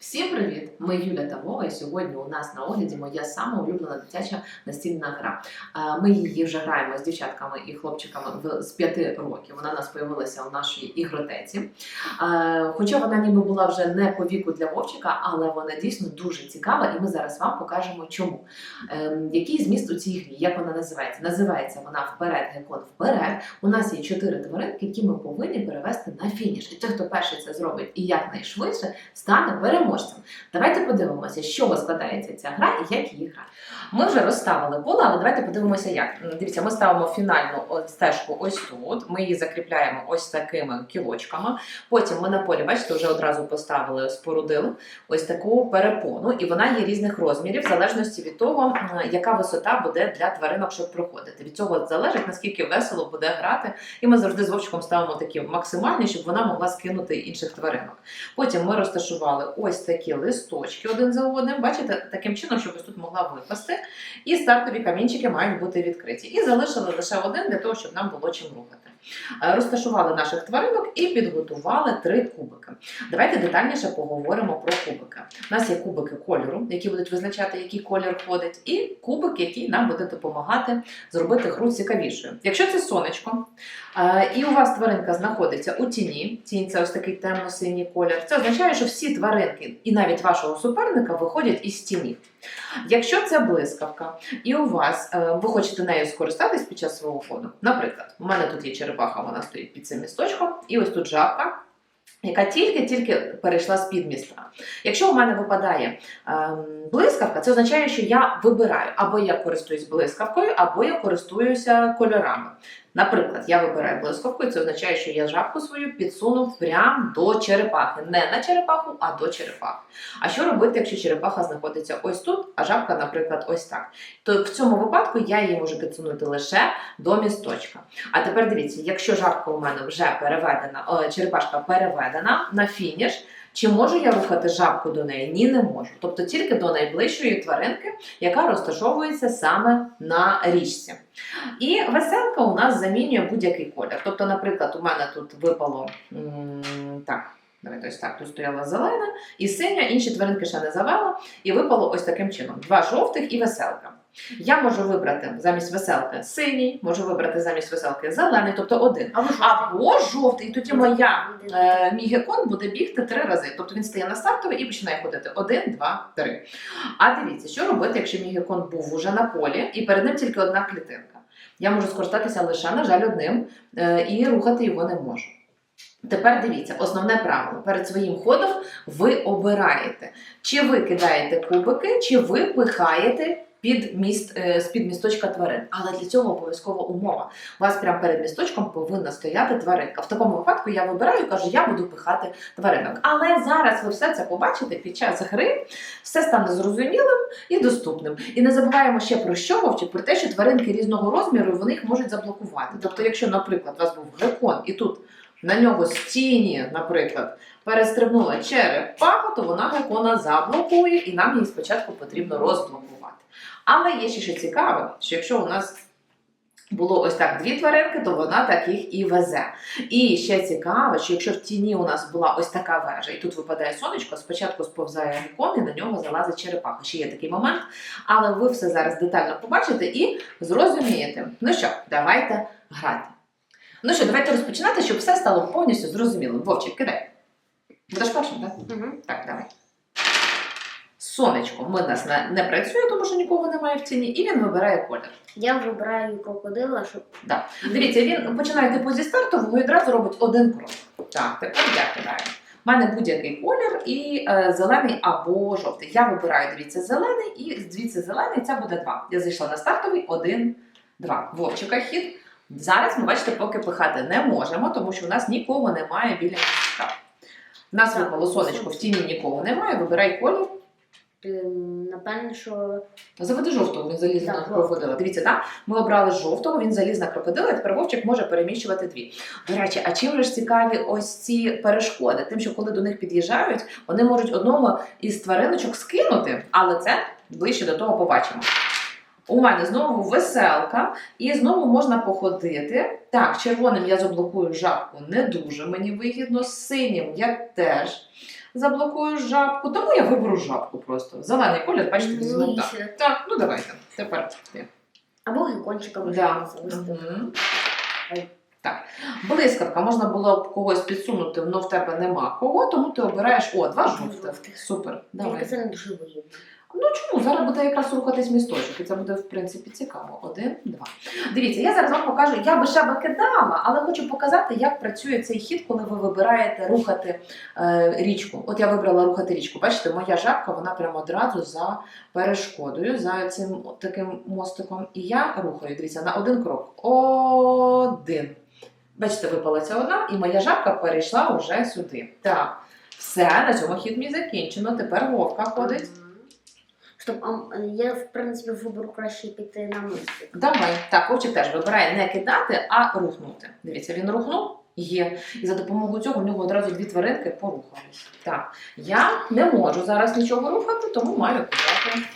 Всім привіт! Ми Юля та і сьогодні у нас на огляді моя сама улюблена дитяча настільна гра. Ми її вже граємо з дівчатками і хлопчиками з 5 років. Вона у нас появилася у нашій ігротеці. Хоча вона ніби була вже не по віку для Вовчика, але вона дійсно дуже цікава, і ми зараз вам покажемо чому. Ем, Який зміст у цій грі? Як вона називається? Називається вона вперед, гекон вперед. У нас є чотири тваринки, які ми повинні перевести на фініш. І той, хто перший це зробить і якнайшвидше, стане переможцем. Давайте подивимося, з чого складається ця гра і як її грати. Ми вже розставили поле, але давайте подивимося, як. Дивіться, ми ставимо фінальну стежку ось тут. Ми її закріпляємо ось такими кілочками. Потім ми на полі, бачите, вже одразу поставили, спорудили ось таку перепону, і вона є різних розмірів, в залежності від того, яка висота буде для тваринок, щоб проходити. Від цього залежить наскільки весело буде грати. І ми завжди з вовчиком ставимо такі максимальні, щоб вона могла скинути інших тваринок. Потім ми розташували ось такі листочки один за одним. Бачите, таким чином, щоб ось тут могла випасти. І стартові камінчики мають бути відкриті. І залишили лише один для того, щоб нам було чим рухати. Е, Розташували наших тваринок і підготували три кубики. Давайте детальніше поговоримо про кубики. У нас є кубики кольору, які будуть визначати, який колір ходить, і кубик, який нам буде допомагати зробити гру цікавішою. Якщо це сонечко, і у вас тваринка знаходиться у тіні, тінь це ось такий темно-синій колір, це означає, що всі тваринки, і навіть вашого суперника, виходять із тіні. Якщо це блискавка, і у вас е, ви хочете нею скористатись під час свого ходу, наприклад, у мене тут є черепаха, вона стоїть під цим місточком, і ось тут жабка. Яка тільки-тільки перейшла з під міста. Якщо у мене випадає ем, блискавка, це означає, що я вибираю або я користуюсь блискавкою, або я користуюся кольорами. Наприклад, я вибираю блискавку, і це означає, що я жабку свою підсунув прямо до черепахи. Не на черепаху, а до черепахи. А що робити, якщо черепаха знаходиться ось тут, а жабка, наприклад, ось так? То в цьому випадку я її можу підсунути лише до місточка. А тепер дивіться, якщо жабка у мене вже переведена, о, черепашка переведена на фініш. Чи можу я рухати жабку до неї? Ні, не можу. Тобто тільки до найближчої тваринки, яка розташовується саме на річці. І веселка у нас замінює будь-який колір. Тобто, наприклад, у мене тут випало так. Давайте ось так, тут стояла зелена і синя, інші тваринки ще не завела, і випало ось таким чином: два жовтих і веселка. Я можу вибрати замість веселки синій, можу вибрати замість веселки зелений, тобто один. Або Або жовтий, і тоді моя е, мій гекон буде бігти три рази. Тобто він стає на стартовий і починає ходити один, два, три. А дивіться, що робити, якщо мій гекон був уже на полі, і перед ним тільки одна клітинка. Я можу скористатися лише, на жаль, одним е, і рухати його не можу. Тепер дивіться, основне правило. Перед своїм ходом ви обираєте, чи ви кидаєте кубики, чи ви пихаєте під міст, е, з-під місточка тварин. Але для цього обов'язкова умова. У вас прямо перед місточком повинна стояти тваринка. В такому випадку я вибираю, кажу, я буду пихати тваринок. Але зараз ви все це побачите під час гри, все стане зрозумілим і доступним. І не забуваємо ще про що Вовчик, про те, що тваринки різного розміру вони їх можуть заблокувати. Тобто, якщо, наприклад, у вас був гекон і тут на нього з тіні, наприклад, перестрибнула черепаха, то вона гекона заблокує, і нам її спочатку потрібно розблокувати. Але є ще що цікаве, що якщо у нас було ось так дві тваринки, то вона таких і везе. І ще цікаво, що якщо в тіні у нас була ось така вежа, і тут випадає сонечко, спочатку сповзає гекон, і на нього залазить черепаха. Ще є такий момент, але ви все зараз детально побачите і зрозумієте. Ну що, давайте грати. Ну що, давайте розпочинати, щоб все стало повністю зрозумілим. Вовчик, кидай. Будеш першим, так? Угу. Так, давай. Сонечко в нас не, не працює, тому що нікого немає в ціні, і він вибирає колір. Я вибираю крокодила, щоб Дивіться, він починає типу зі стартового і одразу робить один крок. Так, тепер я кидаю. У мене будь-який колір і е, зелений або жовтий. Я вибираю, дивіться, зелений, і звідси зелений це буде два. Я зайшла на стартовий, один, два. Вовчика хід. Зараз ми бачите, поки пихати не можемо, тому що в нас нікого немає біля містка. У нас випало сонечко, в тіні нікого немає. Вибирай колір. е, напевно, що Заведи жовтого, він заліз на крокодила. Дивіться, так? Ми обрали жовтого, він заліз на крокодила, і тепер вовчик може переміщувати дві. До речі, а чим же ж цікаві ось ці перешкоди? Тим, що коли до них під'їжджають, вони можуть одного із твариночок скинути, але це ближче до того побачимо. У мене знову веселка, і знову можна походити. Так, червоним я заблокую жабку не дуже мені вигідно, синім я теж заблокуєш жабку. Тому я виберу жабку просто. Зелений колір, бачите, Ну, візьму так. Так, ну давайте. Тепер. Або гекончика Да. можна завести. Так, блискавка, можна було б когось підсунути, але в тебе нема кого, тому ти обираєш о, два жовтих. Супер. Давай. це не дуже вигідно. Ну чому? Зараз буде якраз рухатись місточок, і це буде в принципі цікаво. Один, два. Дивіться, я зараз вам покажу. Я би ще би кидала, але хочу показати, як працює цей хід, коли ви вибираєте рухати е, річку. От я вибрала рухати річку. Бачите, моя жабка вона прямо одразу за перешкодою, за цим таким мостиком. І я рухаю. Дивіться, на один крок. Один. Бачите, випала ця одна, і моя жабка перейшла вже сюди. Так. Все, на цьому хід мій закінчено. Тепер вовка ходить. А я в принципі виберу краще піти на мистик. Давай. Так, Вовчик теж вибирає не кидати, а рухнути. Дивіться, він рухнув, є. І за допомогою цього в нього одразу дві тваринки порухались. Так, я не можу зараз нічого рухати, тому маю кидати.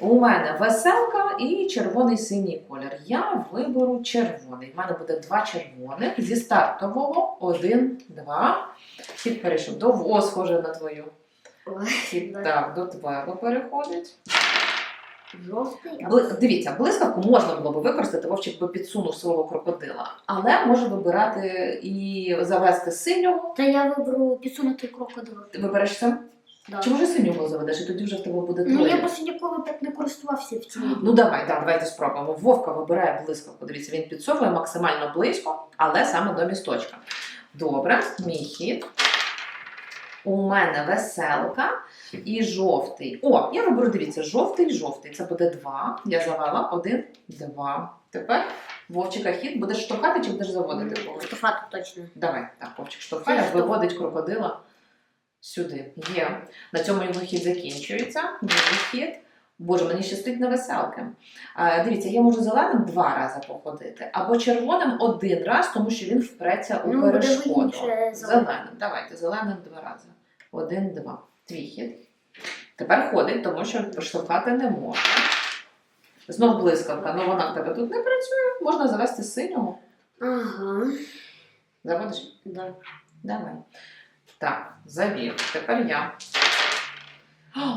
У мене веселка і червоний синій колір. Я виберу червоний. У мене буде два червоних зі стартового. Один, два. Хід перейшов до О, схоже на твою. Ой, так, до твого переходить. Жовтий, Бли... Дивіться, блискавку можна було би використати, вовчик би підсунув свого крокодила, але може вибирати і завести синього. Та я виберу підсунути крокодила. Ти вибереш сам? Да. Чи може синього заведеш, і тоді вже в тебе буде Ну я просто ніколи так не користувався в цій. Ну давай, да, давайте спробуємо. Вовка вибирає блискавку. Дивіться, він підсовує максимально близько, але саме до місточка. Добре, мій хід. У мене веселка і жовтий. О, я виберу, дивіться, жовтий, жовтий. Це буде два. Я завела один, два. Тепер вовчика хід. Будеш штовхати чи будеш заводити когось? Штовхати точно. Давай, так, Вовчик штовхає, виводить крокодила сюди. Є. На цьому його хід закінчується. Другий хід. Боже, мені щастить на веселки. А, дивіться, я можу зеленим два рази походити, або червоним один раз, тому що він впреться у Ну, перешкоду. зеленим. Давайте, зеленим два рази. Один, два. Твій хід. Тепер ходить, тому що проштовхати не можна. Знов блискавка, але вона в тебе тут не працює. Можна завести синього. Ага. Заводиш? Да. Давай. Так, завів. Тепер я.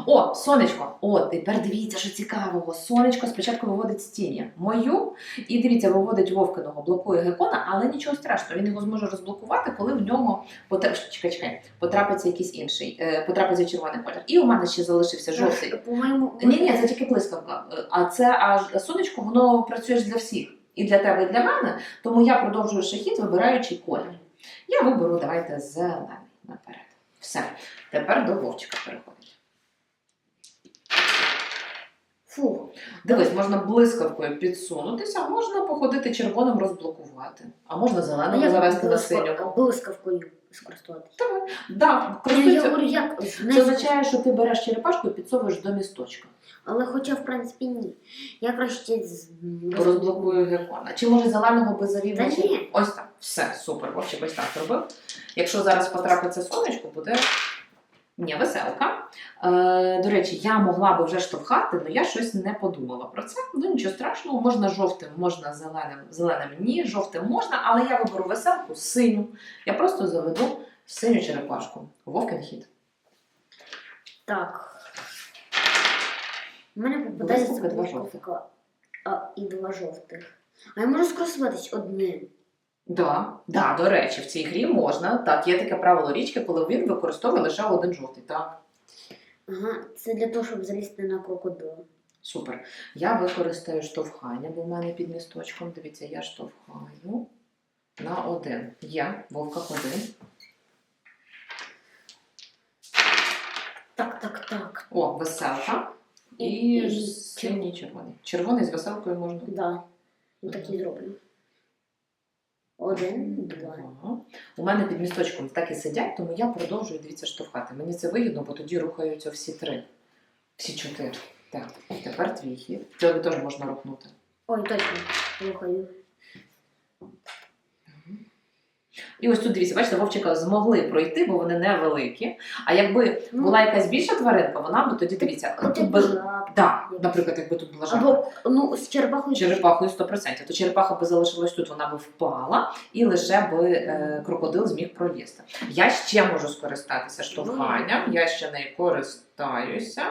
О, сонечко! О, тепер дивіться, що цікавого. Сонечко спочатку виводить з тіні мою, і дивіться, виводить вовкиного, блокує гекона, але нічого страшного. Він його зможе розблокувати, коли в нього потра... чекай, чекай, потрапиться якийсь інший, е, потрапиться червоний колір. І у мене ще залишився жовтий. По-моєму, Ні, ні, це тільки блискавка. Е, А це аж сонечко, воно працює для всіх. І для тебе, і для мене. Тому я продовжую шахіт, вибираючи колір. Я виберу, давайте зелений наперед. Все. Тепер до вовчика переходить. Фу. Дивись, можна блискавкою підсунутися, можна походити червоним розблокувати, а можна зеленим завести на синього. блискавкою скористуватися? Давай. Да, Ну, я говорю, як Це означає, що ти береш черепашку і підсовуєш до місточка. але хоча в принципі ні. Я краще з розблокую гекона. Чи може зеленого би завів? Та на ні. Ось так. Все, супер. Вовчик ось так робив. Якщо зараз потрапиться сонечко, буде. Ні, веселка. Е, до речі, я могла би вже штовхати, але я щось не подумала про це. Ну нічого страшного, можна жовтим, можна зеленим, зеленим ні, жовтим можна, але я виберу веселку синю. Я просто заведу синю черепашку. Вовкин хід. Так. У мене попадається два блискавка, а, і два жовтих. А я можу скористуватись одним. Да, да, до речі, в цій грі можна. Так, є таке правило річки, коли він використовує лише один жовтий. Так. Ага, це для того, щоб залізти на крокодила. Супер. Я використаю штовхання, бо в мене під місточком. Дивіться, я штовхаю на один. Є, вовка ходи. Так, так, так. О, веселка. І, І- і синій червоний. Червоний з веселкою можна. Да. Я так і зроблю. Один, два. У мене під місточком так і сидять, тому я продовжую дивіться штовхати. Мені це вигідно, бо тоді рухаються всі три. Всі чотири. Так, тепер твій хід. Тебе теж можна рухнути. Ой, точно. Слухаю. І ось тут дивіться, бачите, вовчика змогли пройти, бо вони невеликі. А якби Ну, була якась більша тваринка, вона б тоді дивіться, от тут би, да, наприклад, якби тут була жаба. Або ну, з черепахою. Черепахою 100%. То черепаха би залишилась тут, вона би впала, і лише би е, крокодил зміг пролізти. Я ще можу скористатися штовханням, я ще нею користаюся.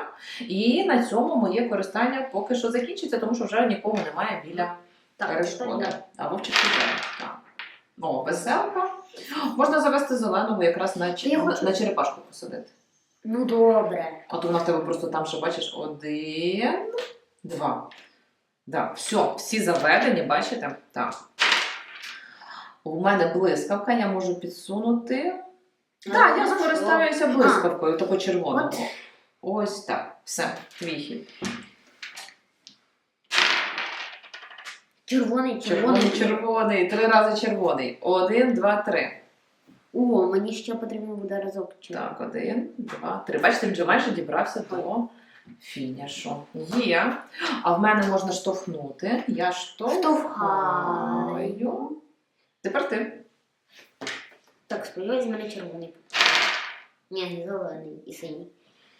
І на цьому моє користання поки що закінчиться, тому що вже нікого немає біля Так, перешкоди. так, А вовчик іде. Так. О, веселка. Можна завести зеленого якраз на, ч- Я хочу- на черепашку посадити. Ну добре. От вона в тебе просто там ще бачиш один, два. Да, все, всі заведені, бачите? Так. У мене блискавка, я можу підсунути. Так, я скористаюся блискавкою, тако червоною. Ось так. Все, твій хід. Червоний, Червоний, червоний. червоний, три рази червоний. Один, два, три. О, мені ще потрібно буде разок. червоний. Так, один, два, три. Бачите, він вже майже дібрався до фінішу. Є. А в мене можна штовхнути. Я штовхаю. Тепер ти. Так, сподіваюсь, в мене червоний. Ні, зелений і синій.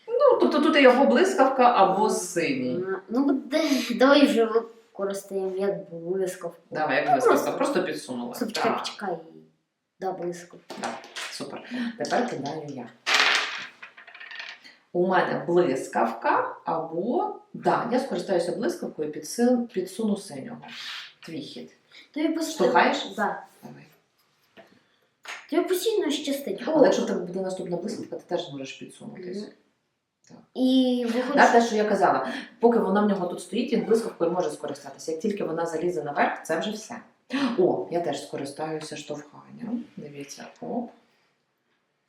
Ну, тобто тут його блискавка або синій. Ну, Ну, буде. Давай вже використаємо як блискавку. Давай, як блискавка, просто. підсунула. Стоп, чекай, Так, почекай. Да, блискавку. супер. Тепер кидаю я. У мене блискавка або. Да, я скористаюся блискавкою, підсил, підсуну синього. Твій хід. Тобі постійно... Штовхаєш? Да. Давай. Тобі постійно щастить. О, Але якщо в тебе буде наступна блискавка, ти теж зможеш підсунутись. Мгм. І Да, виходить, те, що я казала, поки вона в нього тут стоїть, він блискавкою може скористатися. Як тільки вона залізе наверх, це вже все. О, я теж скористаюся штовханням. Дивіться, оп.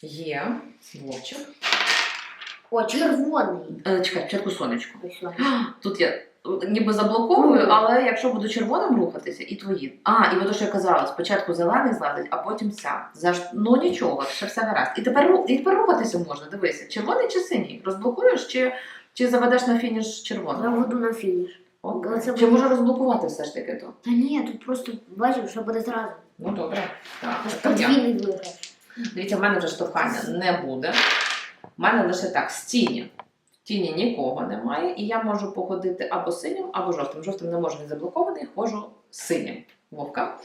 Є. Вовчик. о, червоний. Е, чекай, спочатку сонечко. Тут я ніби заблоковую, але якщо буду червоним рухатися, і твої. А, і те, що я казала, спочатку зелений злазить, а потім ця. За ж- Ну нічого, ще все гаразд. І тепер, і тепер рухатися можна. Дивися, червоний чи синій? Розблокуєш чи, чи заведеш на фініш червоний? Я веду на фініш. Окей. Оце Чи буде- може розблокувати все ж таки то? Та ні, тут просто бачив, що буде зразу. Ну добре. Так. Дивіться, в мене вже штовхання не буде. В мене лише так, з тіні. Нікого немає, і я можу походити або синім, або жовтим. Жовтим не можу, він заблокований, ходжу синім. Вовка.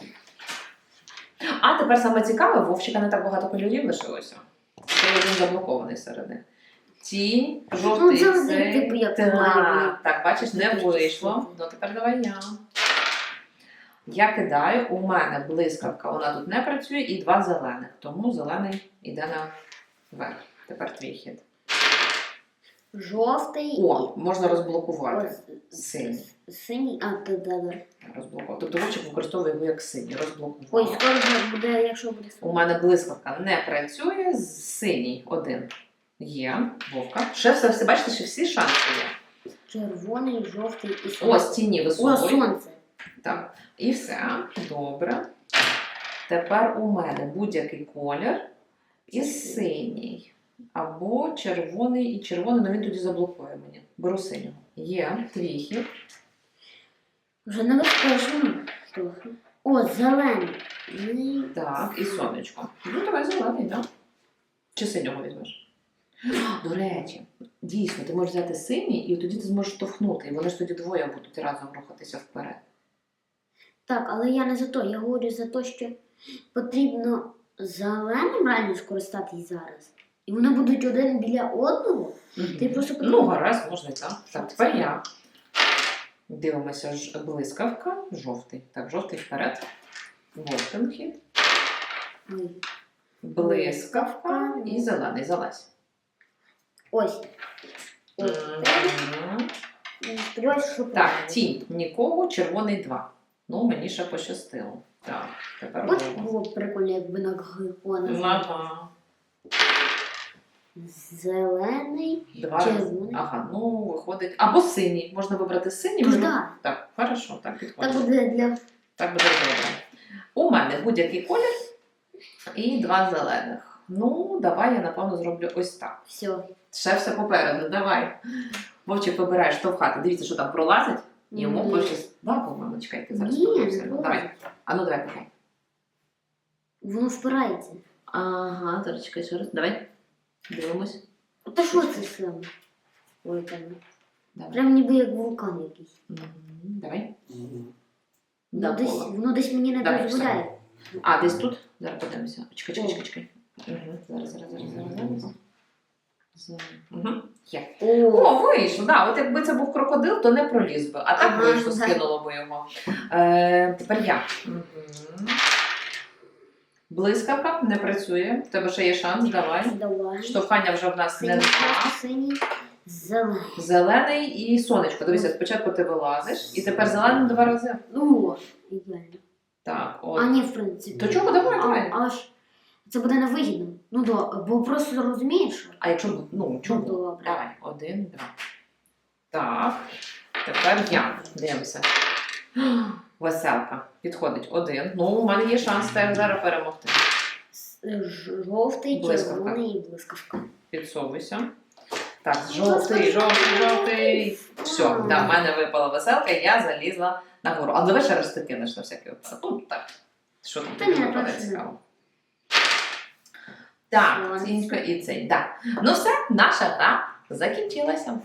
А тепер саме цікаве, Вовчика не так багато кольорів лишилося. Це він заблокований серед них. Тінь, жовтий, Ну, це цей. типу, як так, має так, бачиш, не вийшло. Ну тепер давай я. Я кидаю, у мене блискавка, вона тут не працює, і два зелених. Тому зелений йде наверх. Тепер твій хід. Жовтий О, можна розблокувати. Синій. синій. А, да, да. Розблокувати. Тобто вовчик використовує його як синій. Ой, скоро буде, якщо буде У мене блискавка не працює, синій один є. Вовка. Ще все, все бачите, що всі шанси є. червоний, жовтий і синій. Ось тіні О, висовують. сонце. Так, і все. Добре. Тепер у мене будь-який колір і синій. Або червоний і червоний, але він тоді заблокує мені. Беру синього. Є твій хід. Вже небезпечно трохи. О, зелений. Так, і сонечко. Ну, давай зелений, так? Чи синього візьмеш? До речі, дійсно, ти можеш взяти синій, і тоді ти зможеш штовхнути, і вони ж тоді двоє будуть разом рухатися вперед. Так, але я не за то. Я говорю за те, що потрібно зеленим реально скористатись зараз. І вони будуть один біля одного. Ти просто Ну, гаразд, можна і так. Так, тепер я. Дивимося ж блискавка, жовтий. Так, жовтий вперед. Вовтин хід. Блискавка і зелений. Залазь. Ось. Ось. Мгм. Сподіваюсь, що Так, тінь нікого, червоний два. Ну, мені ще пощастило. Так, тепер От Вова. було б прикольно, якби на грифона. Ага. Зелений. Два. Червоний. Ага, ну виходить. Або синій. Можна вибрати синій. Тож можна- так. Так, хорошо, так підходить. Так буде для Так буде добре. У мене будь-який колір і два зелених. Ну, давай я напевно зроблю ось так. все. Ще все попереду, давай. Вовчик вибирає штовхати. Дивіться, що там пролазить. Йому Ні. пощастило. Да, по-моєму, чекайте, зараз Ні, подивимося. не. Давай. А ну давай пихай. Воно впирається. Ага, зараз чекай ще раз. Давай. Дивимось. Та що це саме? Ой, там. Давай. Прям ніби як вулкан якийсь. Мгм. Давай. Воно, Да, десь, коло. воно десь мені не Давай, дозволяє. А, десь тут? Зараз подивимося. Чекай, чекай, чекай, чекай. Зараз, зараз, зараз, зараз, зараз. Зараз. Угу. Є. О, О, вийшло, да. От якби це був крокодил, то не проліз би. А так Ага, вийшло, да. скинуло би його. Е, тепер я. Угу. Блискавка не працює. В тебе ще є шанс, давай. давай. Штовхання вже в нас Синій, нема. синій, зелений. Зелений і сонечко. Дивися, спочатку ти вилазиш, і тепер зелений два рази. О, ідеально. Так, А от. ні, в принципі. То чого, давай, давай. А, аж це буде невигідно. Ну, до, бо просто розумієш. А якщо ну Ну, чому? добре. Давай, один, два. Так. Тепер я. Дивимося. Веселка. Підходить один. Ну, у мене є шанс тебе зараз перемогти. Жовтий, Блискавка. червоний і блискавка. Підсовуйся. Так, жовтий, жовтий, жовтий. Все, да, в мене випала веселка, і я залізла нагору. А давай ще раз ти кинеш на всякий випадок. Ну, так. Що там Та тобі ні, точно. цікаво. Так, Ладно. Цінька і цей. Да. Ну все, наша гра закінчилася.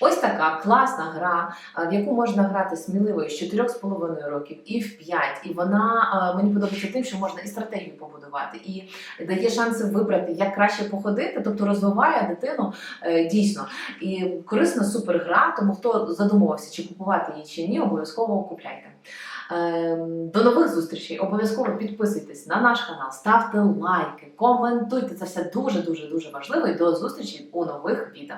Ось така класна гра, в яку можна грати сміливо з 4,5 років і в 5. І вона мені подобається тим, що можна і стратегію побудувати, і дає шанси вибрати, як краще походити, тобто розвиває дитину е, дійсно. І корисна супер гра, тому хто задумувався, чи купувати її чи ні, обов'язково купляйте. Ем, До нових зустрічей. Обов'язково підписуйтесь на наш канал, ставте лайки, коментуйте. Це все дуже дуже дуже важливо. І до зустрічі у нових відео.